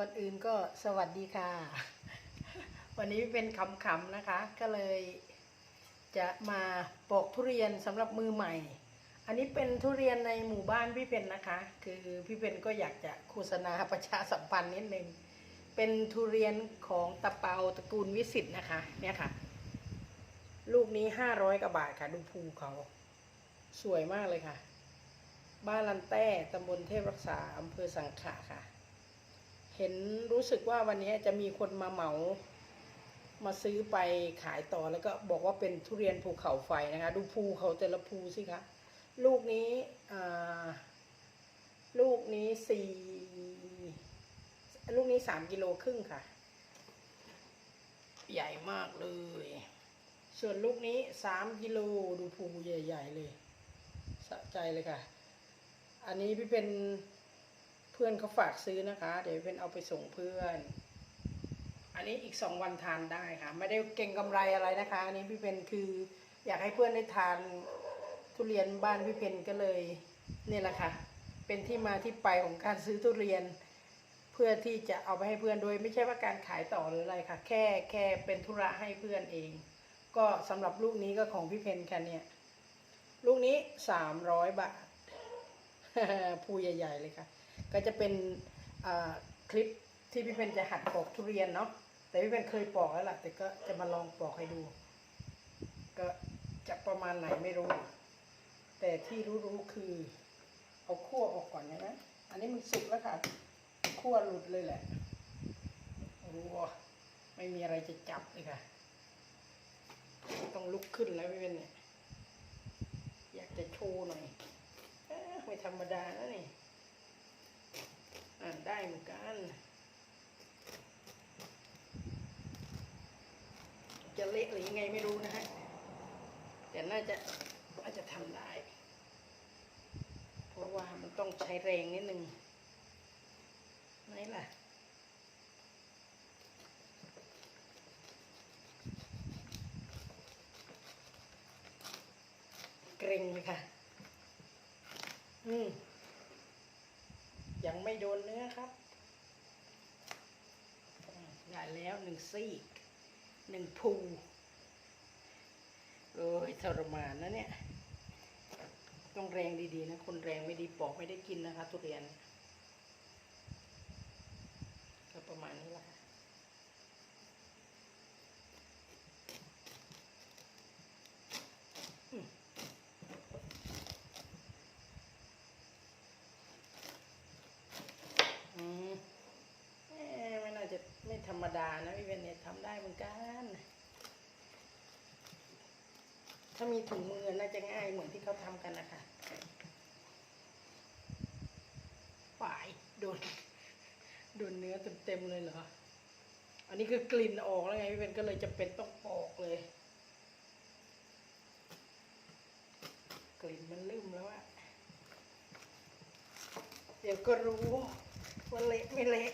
ก่อนอื่นก็สวัสดีค่ะ วันนี้เป็นคำๆนะคะ ก็เลยจะมาปอกทุเรียนสำหรับมือใหม่ อันนี้เป็นทุเรียนในหมู่บ้านพี่เพนนะคะ คือพี่เพนก็อยากจะโฆษณาประชาสัมพันธ์นิดนึง เป็นทุเรียนของตะเปาตระกูลวิสิตนะคะ เนี่ยค่ะ ลูกนี้ห้าร้อยกว่าบาทค่ะดูภูเขาสวยมากเลยค่ะ บ้านลันแต้ตำบลเทพรักษาอำเภอสังขะค่ะ เห็นรู้สึกว่าวันนี้จะมีคนมาเหมามาซื้อไปขายต่อแล้วก็บอกว่าเป็นทุเรียนภูเขาไฟนะคะ ดูภูเขาแต่ละภูสิคะลูกนี้ลูกนี้สี่ลูกนี้สามกิโลครึ่งค่ะ ใหญ่มากเลย ส่วนลูกนี้สามกิโลดูภูใหญ่ ๆ เลย สะใจเลยค่ะ อันนี้พี่เป็น เพื่อนเขาฝากซื้อนะคะ เดี๋ยวพี่เป็นเอาไปส่งเพื่อน อันนี้อีกสองวันทานได้ค่ะ ไม่ได้เก่งกำไรอะไรนะคะ อันนี้พี่เป็นคืออยากให้เพื่อนได้ทานทุเรียนบ้านพี่เป็นก็เลยนี่แหละค่ะ เป็นที่มาที่ไปของการซื้อทุเรียน เพื่อที่จะเอาไปให้เพื่อนโดย ไม่ใช่ว่าการขายต่อหรืออะไรค่ะ แค่แค่เป็นธุระให้เพื่อนเอง ก็สำหรับลูกนี้ก็ของพี่เพนค่ะเนี่ยลูกนี้สามร้อยบาท ภูใหญ่ ๆ เลยค่ะ ก็จะเป็นคลิปที่พี่เพนจะหัดปอกทุเรียนเนาะแต่พี่เพนเคยปอกแล้วล่ะ แต่ก็จะมาลองปอกให้ดู ก็จะประมาณไหนไม่รู้ แต่ที่รู้ๆคือ เอาขั้วออกก่อนนะนะอันนี้มันสุกแล้วค่ะขั้วหลุดเลยแหละโอ้โหไม่มีอะไรจะจับเลยค่ะ ต้องลุกขึ้นแล้วพี่เพนเนี่ยอยากจะโชว์หน่อยไม่ธรรมดานะนี่ ได้เหมือนกัน จะเละหรือยังไงไม่รู้นะฮะ แต่น่าจะน่าจะทำได้ เพราะว่ามันต้องใช้แรงนิดนึงไหนล่ะเกรงเลยค่ะ อืม ยังไม่โดนเนื้อครับ ได้แล้วหนึ่งซี่หนึ่งภูโอ้ยทรมานนะเนี่ย ต้องแรงดีๆนะ คนแรงไม่ดีปอกไม่ได้กินนะคะ ทุเรียน ก็ประมาณนี้แหละค่ะ อืมเอ๊ะไม่น่าจะไม่ธรรมดานะพี่เวนเนี่ยทำได้เหมือนกัน ถ้ามีถุงมือน่าจะง่ายเหมือนที่เขาทำกันนะคะฝ่ายโดนโดนเนื้อเต็มๆเลยเหรอ อันนี้คือกลิ่นออกแล้วไงพี่เวนก็เลยจะเป็นต้องปอกเลย กลิ่นมันลืมแล้วอะเดี๋ยวก็รู้ว่าเละไม่เละ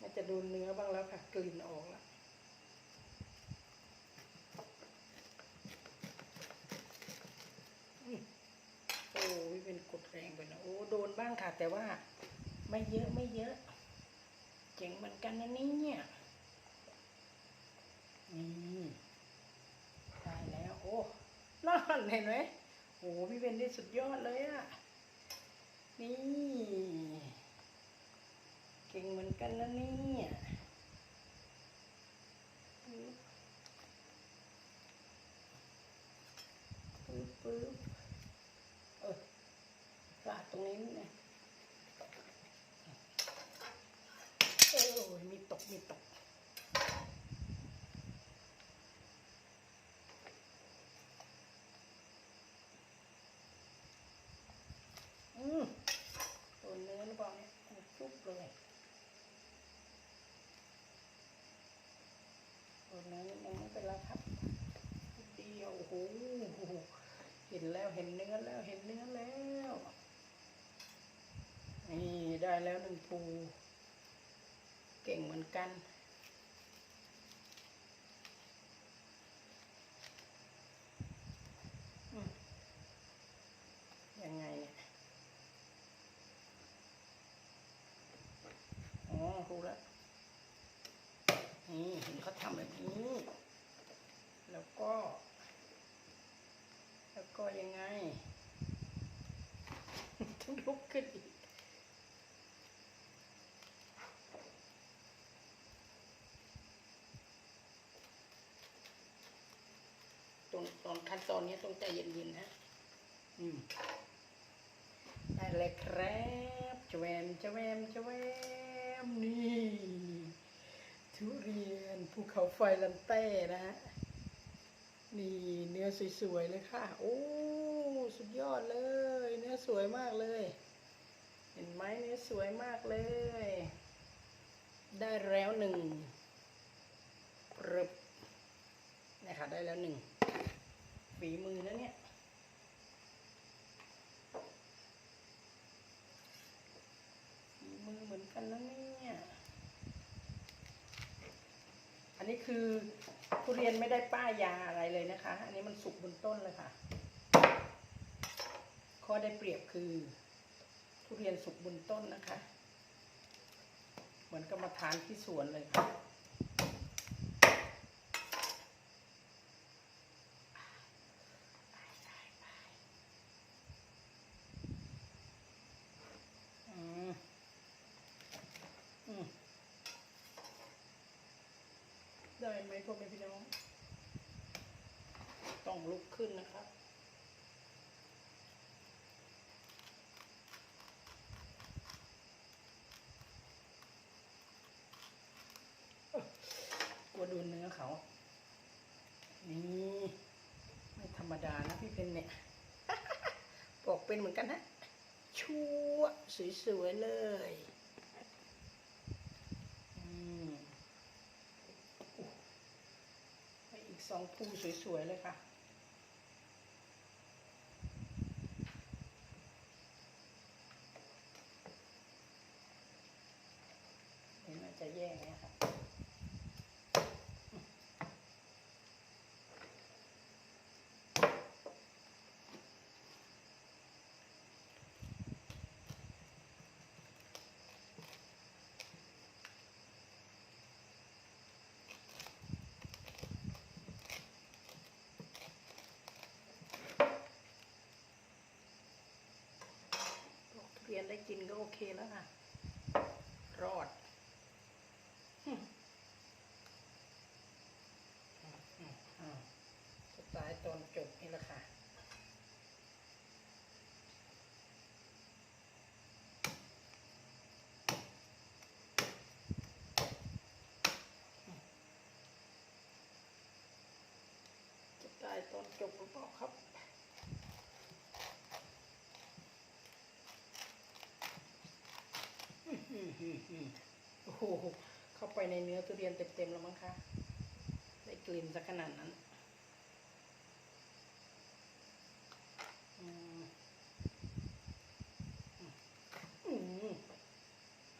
มันจะโดนเนื้อบ้างแล้วค่ะ กลิ่นออกแล้วอืมโอ้ยเป็นกดแรงไปนะโอ้โดนบ้างค่ะ แต่ว่าไม่เยอะไม่เยอะ เจ๋งเหมือนกันนะเนี่ยนี่ได้แล้ว โอ้นั่นเห็นไหมโอ้พี่เบนได้สุดยอดเลยอะนี่ เก่งเหมือนกันนะเนี่ยปึ๊บปึ๊บปึ๊บเออ ลาดตรงนี้นะโอ้ยมีตก มีตกอืมตัวเนื้อหรือเปล่าเนี่ยจุ๊บเลยตัวเนื้อนิดนึงไม่เป็นไรครับเดียวโอ้โหเห็นแล้วเห็นเนื้อแล้วเห็นเนื้อแล้ว ไแล้วหนึ่งปูเก่งเหมือนกัน ยังไงอ๋อรู้แล้ว นี่เห็นเขาทำแบบนี้ แล้วก็ แล้วก็ยังไง ต้องลุกขึ้นอีก รงตอนขั้นตอนนี้ต้องใจเย็นๆนะอืมได้เลยครับจแวมจแวมจแวมนี่ทุเรียนภูเขาไฟลันเต้นะฮะนี่เนื้อสวยๆเลยค่ะ โอ้สุดยอดเลย เนื้อสวยมากเลย เห็นไหมเนื้อสวยมากเลย ได้แล้วหนึ่งปรึบนี่ค่ะได้แล้วหนึ่ง ฝีมือนะเนี่ย ฝีมือเหมือนกันนะเนี่ย อันนี้คือทุเรียนไม่ได้ป้ายยาอะไรเลยนะคะ อันนี้มันสุกบนต้นเลยค่ะ ข้อได้เปรียบคือ ทุเรียนสุกบนต้นนะคะ เหมือนกับมาทานที่สวนเลยค่ะ อืมอืมได้ไหม พ่อแม่พี่น้อง ต้องลุกขึ้นนะครับ กลัวโดนเนื้อเขา นี่ไม่ธรรมดานะพี่เพนเนี่ยบอกเป็นเหมือนกันนะ ชั่วสวยๆเลย อืมให้อีก สองภูสวยๆเลยค่ะ เห็นมันจะแย่งเนี่ยค่ะ ปลู้กินก็โอเคแล้วค่ะ รอดอืมอืมอืมอืมจะตายตอนจบนี่แหละค่ะจะตายตอนจบหรือเปล่าครับ อื้อหื อหือหือโอ้โหเข้าไปในเนื้อทุเรียนเต็มๆแล้วมั้งคะได้กลิ่นสักขนาดนั้นอืมอืม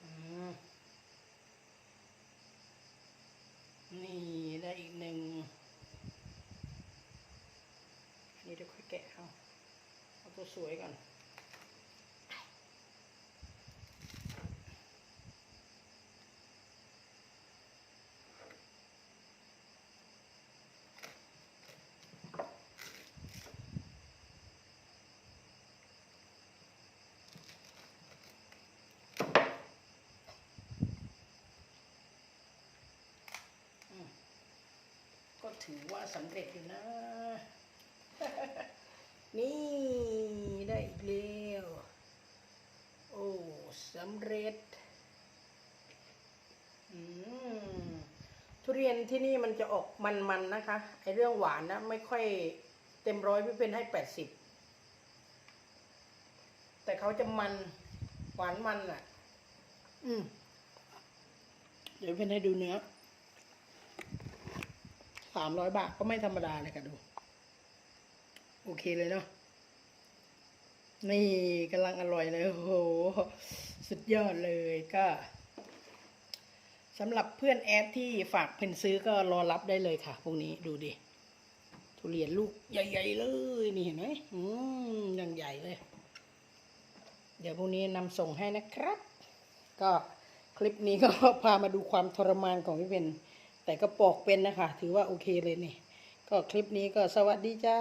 อืมนี่ได้อีกหนึ่งนนี้เดี๋ยวค่อยแกะเอาเอาตัวสวยก่อน ถือว่าสำเร็จอยู่นะ นี่ได้อีกแล้วโอ้สำเร็จอืมทุเรียนที่นี่มันจะออกมันๆนะคะ ไอเรื่องหวานนะ ไม่ค่อยเต็มร้อยพี่เป็นให้แปดสิบแต่เขาจะมันหวานมันอะ อืมเดี๋ยวเป็นให้ดูเนื้อามร้อยบาทก็ไม่ธรรมดาเลยค่ะดู โอเคเลยเนาะนี่กำลังอร่อยเลยโอ้โห สุดยอดเลยก็สำหรับเพื่อนแอดที่ฝากเพนซื้อก็รอรับได้เลยค่ะพวกนี้ดูดิทุเรียนลูกใหญ่ ๆ เลยนี่เห็นไหมอืมยังใหญ่เลย เดี๋ยวพวกนี้นำส่งให้นะครับ ก็คลิปนี้ก็พามาดูความทรมานของพี่เพน แต่ก็ปอกเป็นนะคะ ถือว่าโอเคเลยนี่ ก็คลิปนี้ก็สวัสดีจ้า